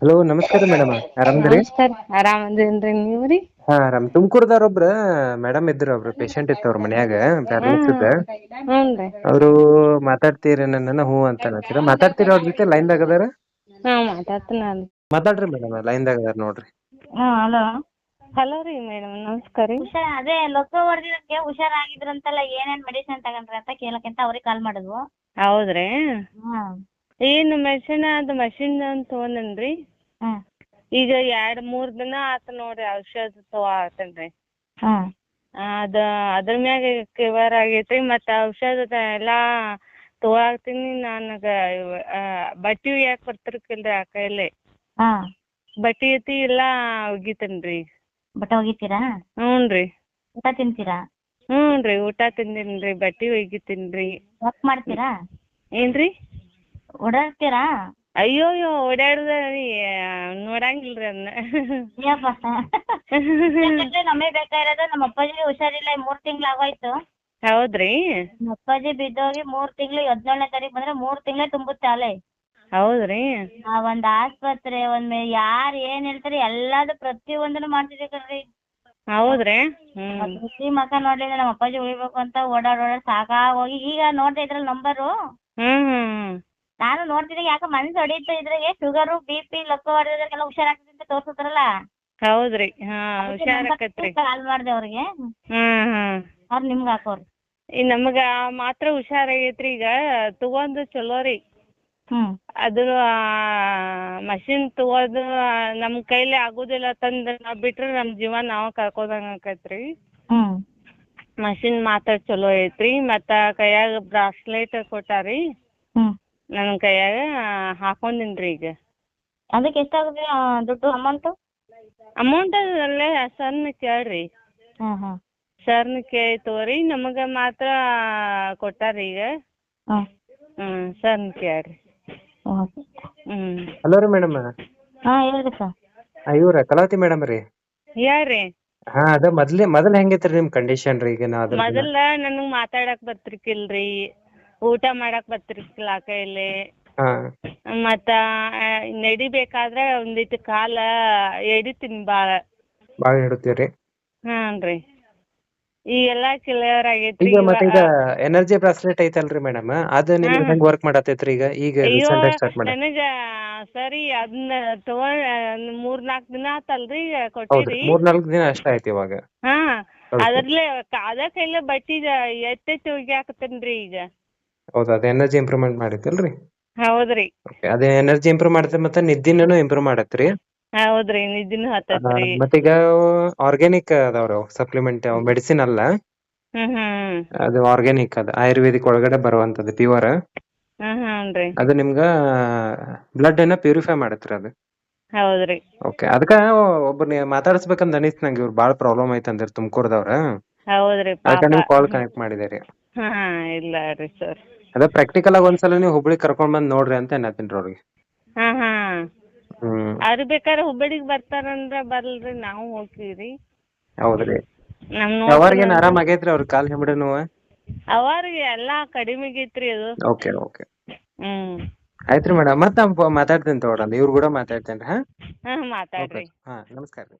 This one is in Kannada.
ಹಲೋ ನಮಸ್ಕಾರ ಮೇಡಮ್ ಆರಾಮದ್ರಿ? ನಮಸ್ಕಾರ. ಆರಾಮದೇನ್ರಿ ನೀವ್ರಿ? ಹಾ ಆರಾಮ್. ತುಮಕೂರ್ದವ್ರ ಒಬ್ರ ಮೇಡಮ್ ಇದ್ರ ಒಬ್ರು ಪೇಷಂಟ್ ಇತ್ತು ಅವ್ರ ಮನ್ಯಾಗ ಇದ್ದ ಹ್ಞೂನ್ರಿ ಅವರು ಮಾತಾಡ್ತೀರಿ ನನ್ನ ಹ್ಞೂ ಅಂತ ಅನ್ನತ್ತೀರ ಮಾತಾಡ್ತೀರಿ ಅವ್ರ ಜೊತೆ ಲೈನ್ದಾಗ ಅದಾರ? ಹಾ ಮಾತಾಡ್ತೀನಿ ನಾನು. ಮಾತಾಡ್ರಿ ಮೇಡಮ್ ಲೈನ್ದಾಗ ಅದಾರ ನೋಡ್ರಿ. ಹಾ ಹಲೋ. ಹಲೋ ರೀ ಮೇಡಮ್ ನಮಸ್ಕಾರ ರೀ. ಹುಷಾರ್ ಅದೇ ಲೊಕ್ಕ ಹೊಡೆದಿದ್ದಕ್ಕೆ ಹುಷಾರಾಗಿದ್ರಂತಲ್ಲ ಏನೇನ್ ಮೆಡಿಸಿನ್ ತಗೊಂಡ್ರಿ ಅಂತ ಕೇಳಕ್ಕಂತ ಅವ್ರಿಗೆ ಕಾಲ್ ಮಾಡಿದ್ವು. ಹೌದ್ರಿ. ಹ್ಮ್. ಏನು ಮೆಷಿನ್ ಅದು ಮಷಿನ್ ಅಂತ ತೊಗೊಂಡೇನ್ರಿ. ಹ್ಮ್. ಈಗ ಎರಡ್ ಮೂರ್ ದಿನ ಆತ ನೋಡ್ರಿ ಔಷಧ ಹ್ಮ್. ಅದ ಅದ್ರ ಮ್ಯಾಗ ಕ್ಯೂರ್ ಆಗೈತ್ರಿ ಮತ್ತೆ ಔಷಧ ಎಲ್ಲಾ ತಗೋತೀನಿ ನನಗ ಇವ- ಆ, ಬಟ್ಟಿ ಯಾಕೆ ಬರ್ತಿರ್ಕಿಲ್ರಿ ಆ ಕೈಲಿ. ಹಾ ಬಟ್ಟಿ ಐತಿ ಎಲ್ಲಾ ಒಗಿತೇನ್ರಿ. ಬಟ್ಟೆ ಒಗಿತೀರಾ? ಹ್ಞೂನ್ರಿ ಊಟ ತಿಂತೀರಾ? ಊಟ ತಿಂದೀನ್ರಿ ಬಟ್ಟಿ ಒಗಿತೀನ್ರಿ. ವರ್ಕ್ ಮಾಡ್ತೀರಾ? ಏನ್ರಿ? ಓಡಾಡ್ತೀರಾ? ಅಯ್ಯೋ ಅಯ್ಯೋ ಓಡಾಡುದ ನೋಡಂಗಿಲ್ರಿ ಅದನ್ನ. ಏಪ್ಪ ನಮಗೆ ಬೇಕಾಗಿರೋದು ನಮ್ಮ ಅಪ್ಪಾಜಿ ಹುಷಾರಿಲ್ಲ ಮೂರ್ ತಿಂಗ್ಳು ಆಗೋಯ್ತು. ಹೌದ್ರಿ? ನಮ್ಮ ಅಪ್ಪಾಜಿ ಬಿದ್ದೋಗಿ ಮೂರ್ ತಿಂಗ್ಳು ಹದಿನೇಳನೇ ತಾರೀಕು ಬಂದ್ರೆ ಮೂರ್ ತಿಂಗ್ಳೇ ತುಂಬುತ್ತೆ ಅಲೆ ಹೌದ್ರಿ? ಆ ಒಂದ್ ಆಸ್ಪತ್ರೆ ಒಂದ್ ಯಾರ್ ಏನ್ ಹೇಳ್ತಾರೆ ಎಲ್ಲಾದು ಪ್ರತಿ ಒಂದನ್ನು ಮಾಡ್ತಿದ್ದೆ ಕಣ್ರಿ. ಹೌದ್ರಿ? ಪ್ರತಿ ಮಕ ನೋಡ್ಲಿಲ್ಲ ನಮ್ಮ ಅಪ್ಪಾಜಿ ಉಳಿಬೇಕು ಅಂತ ಓಡಾಡ್ ಓಡಾಡ್ ಸಾಕಾಗೋಗಿ ಈಗ ನೋಡ್ತಾ ಇದ್ರಲ್ಲಿ ನಂಬರು ಹ್ಮ್ ಹ್ಮ್. ನಾನು ನೋಡ್ತಿದ್ದೆ ಯಾಕ ಮನ್ಸು ಹೊಡೀತು ಇದ್ರಾಗೆ ಶುಗರು ಬಿ ಪಿ ಲಕ್ಕ ಹುಷಾರ್ ಹುಷಾರಾಗ್ತದೆ ಅಂತ ತೋರ್ಸುತ್ತಾರಲ್ಲ ಹೌದ್ರಿ. ಹಾ ಹುಷಾರಾಕತ್ರಿ. ಕಾಲ್ ಮಾಡ್ದೆ ಅವ್ರಿಗೆ. ಹ್ಮ್ ಹ್ಮ್. ಅವ್ರು ನಿಮ್ಗೆ ಹಾಕೋರು. ಈ ನಮಗ ಮಾತ್ರ ಹುಷಾರಾಗೈತ್ರಿ ಈಗ ತಗೊಂಡು ಚಲೋ ರೀ. ಹ್ಮ್. ಅದು ಮಷಿನ್ ತಗೋದು ನಮ್ ಕೈಲಿ ಆಗುದಿಲ್ಲ ತಂದ್ ನಾವ್ ಬಿಟ್ರೆ ನಮ್ ಜೀವ ನಾವ್ ಕಳ್ಕೊದಂಗ ಆಕೇತ್ರಿ. ಹ್ಮ್. ಮಷಿನ್ ಮಾತ್ರ ಚಲೋ ಐತ್ರಿ. ಮತ್ತ ಕೈಯಾಗ ಬ್ರಾಸ್ಲೆಟ್ ಕೊಟ್ಟಾರಿ. ಹ್ಮ್ ನನ್ ಕೈಯಾಗ ಹಾಕೊಂಡಿನ್ರಿ ಈಗ. ಅದಕ್ಕೆ ಎಷ್ಟಾಗುತ್ತೆ ದುಡ್ಡು ಅಮೌಂಟು ಅಮೌಂಟ್ ಅಲ್ಲೇ ಸರ್ನ ಕೇಳ್ರಿ. ಹ್ಮ್ ಹ್ಮ್ ಸರ್ನ ಕೇಳಿ ತಗೋರಿ ನಮಗ ಮಾತ್ರ ಕೊಟ್ಟಾರಿ ಈಗ. ಹ್ಮ್ ಹ್ಮ್ ಸರ್ನ ಕೇಳ್ರಿ. ಓಕೆ ಹ್ಮ್. ಹಲೋ ರೀ ಮೇಡಮ್ ಹಾ ಹೇಳ್ರಿ ಸರ್ ಇವ್ರ ಕಲಾವತಿ ಮೇಡಮ್ ರೀ? ಹೇಳ್ರಿ ಹಾ ಅದ ಮೊದ್ಲೇ ಮೊದಲ್ ಹೆಂಗೈತ್ರಿ ನಿಮ್ ಕಂಡೀಷನ್ ರೀ ಈಗ ನಾ ಅದ್ರ ಮೊದಲ ನನಗ್ ಮಾತಾಡಕ್ ಬರ್ತಿರ್ಕಿಲ್ರಿ. ಊಟ ಮಾಡಕ್ ಬರ್ತಿರ್ಲಿಲ್ಲ ಆ ಕೈಲಿ ಹಾ. ಮತ್ತ ಆ, ನಡಿಬೇಕಾದ್ರ ಒಂದಿಟ್ ಕಾಲ ಎಡಿತೀನಿ ಬಾಳ ಬಾಳ ಹಿಡುತ್ತೀವ್ರಿ ಹಾನ್ರಿ ಈಗೆಲ್ಲಾ ಕ್ಲಿಯರ್ ಆಗೈತ್ರಿ. ಈಗ ಮತ್ತೆ ಈಗ ಎನರ್ಜಿ ಬ್ರಾಸ್ಲೆಟ್ ಐತಲ್ರಿ ಮೇಡಮ್ ಅದ ನಿಮ್ಗೆ ಹೆಂಗ್ ವರ್ಕ್ ಮಾಡತೈತ್ರಿ ಈಗ? ಈಗ ಅಯ್ಯೋ ರೀಸೆಂಟ್ ಸ್ಟಾರ್ಟ್ ಮಾಡಿ ನನಗ ಸರಿ ಅದನ್ನ ತಗೊಂಡ್ ಮೂರ್ ನಾಲ್ಕ್ ದಿನ ಆತಲ್ರಿ ಹೌದ್ರಿ ಕೊಟ್ಟಿರಿ. ಮೂರ್ ನಾಲ್ಕು ದಿನ ಅಷ್ಟ ಆಯ್ತು ಇವಾಗ. ಹಾ. ಅದ್ರಲ್ಲೇ ಅದ ಕೈಲೇ ಬಟ್ಟಿ ಎತ್ತೆತ್ತಿ ಒಗ್ಯಾಕತ್ತೇನ್ರಿ ಈಗ. ಹೌದು ಅದ ಎನರ್ಜಿ ಇಂಪ್ರೂವ್ಮೆಂಟ್ ಮಾಡೈತಲ್ರಿ ಹೌದ್ರಿ. ಅದೇ ಎನರ್ಜಿ ಇಂಪ್ರೂವ್ ಮಾಡುತ್ತೆ ಮತ್ತೆ ನಿದ್ದಿನೂ ಇಂಪ್ರೂವ್ ಮಾಡತ್ರಿ? ಹೌದ್ರಿ ನಿದ್ದಿನೂ ಹತ್ತತ್ರಿ. ಮತ್ತೀಗ ಆರ್ಗ್ಯಾನಿಕ್ ಅದಾವ್ರಿ ಸಪ್ಲಿಮೆಂಟ್ ಮೆಡಿಸಿನ್ ಅಲ್ಲ? ಅದು ಆರ್ಗ್ಯಾನಿಕ್ ಅದ ಆಯುರ್ವೇದಿಕ್ ಒಳಗಡೆ ಬರುವಂತದ್ದು ಪ್ಯೂರ್ ಅದು ನಿಮ್ಗ ಬ್ಲಡ್ ಅನ್ನ ಪ್ಯೂರಿಫೈ ಮಾಡತ್ರಿ ಅದು. ಹೌದ್ರಿ. ಓಕೆ ಅದಕ್ಕ ಒಬ್ಬರನ್ನ ಮಾತಾಡಿಸ್ಬೇಕಂತ ಅನಿಸ್ತು ನಂಗೆ ಇವ್ರು ಬಾಳ ಪ್ರಾಬ್ಲಮ್ ಐತೆ ಅಂದಿರ್ ತುಮಕೂರ್ದವ್ರ. ಹೌದ್ರಿ ಅದಕ್ಕ ನಿಮ್ಗೆ ಕಾಲ್ ಕನೆಕ್ಟ್ ಮಾಡಿದೆ ರೀ ಹಾ ಇಲ್ಲ ರೀ ಸರ್. ಅದ ಪ್ರಾಕ್ಟಿಕಲ್ ಆಗಿ ಒಂದ್ಸಲ ನೀವು ಹುಬ್ಳಿ ಕರ್ಕೊಂಡ್ ಬಂದ್ ನೋಡ್ರಿ ಅಂತ ಅನ್ನತ್ತೀನಿ ಅವ್ರಿಗೆ. ಹಾ ಹಾ. ಹ್ಮ್. ಅವ್ರು ಬೇಕಾದ್ರೆ ಹುಬ್ಬಳ್ಳಿಗ್ ಬರ್ತಾರಂದ್ರ ಬರ್ಲ್ರಿ ನಾವು ಹೋಗ್ತೀವ್ರಿ. ಹೌದ್ರಿ. ನಮ್ ಯಾವಾಗೇನ್ ಆರಾಮ್ ಆಗೈತ್ರಿ ಅವ್ರ ಕಾಲ್ ಹೆಂಬಡಿ ನೋವು? ಅವ್ರಿಗೆ ಎಲ್ಲಾ ಕಡಿಮೆ ಆಗೈತ್ರಿ ಅದು. Okay okay. ಹ್ಮ್. ಆಯ್ತ್ರಿ ಮೇಡಮ್ ಮತ್ತ ಮಾತಾಡ್ತೀನಿ ತಗೊಳ್ರಿ ಇವ್ರು ಕೂಡ ಮಾತಾಡ್ತೇನ್ರಿ ಹಾ? ಹಾ ಮಾತಾಡ್ರಿ. ಹಾ ನಮಸ್ಕಾರ ರೀ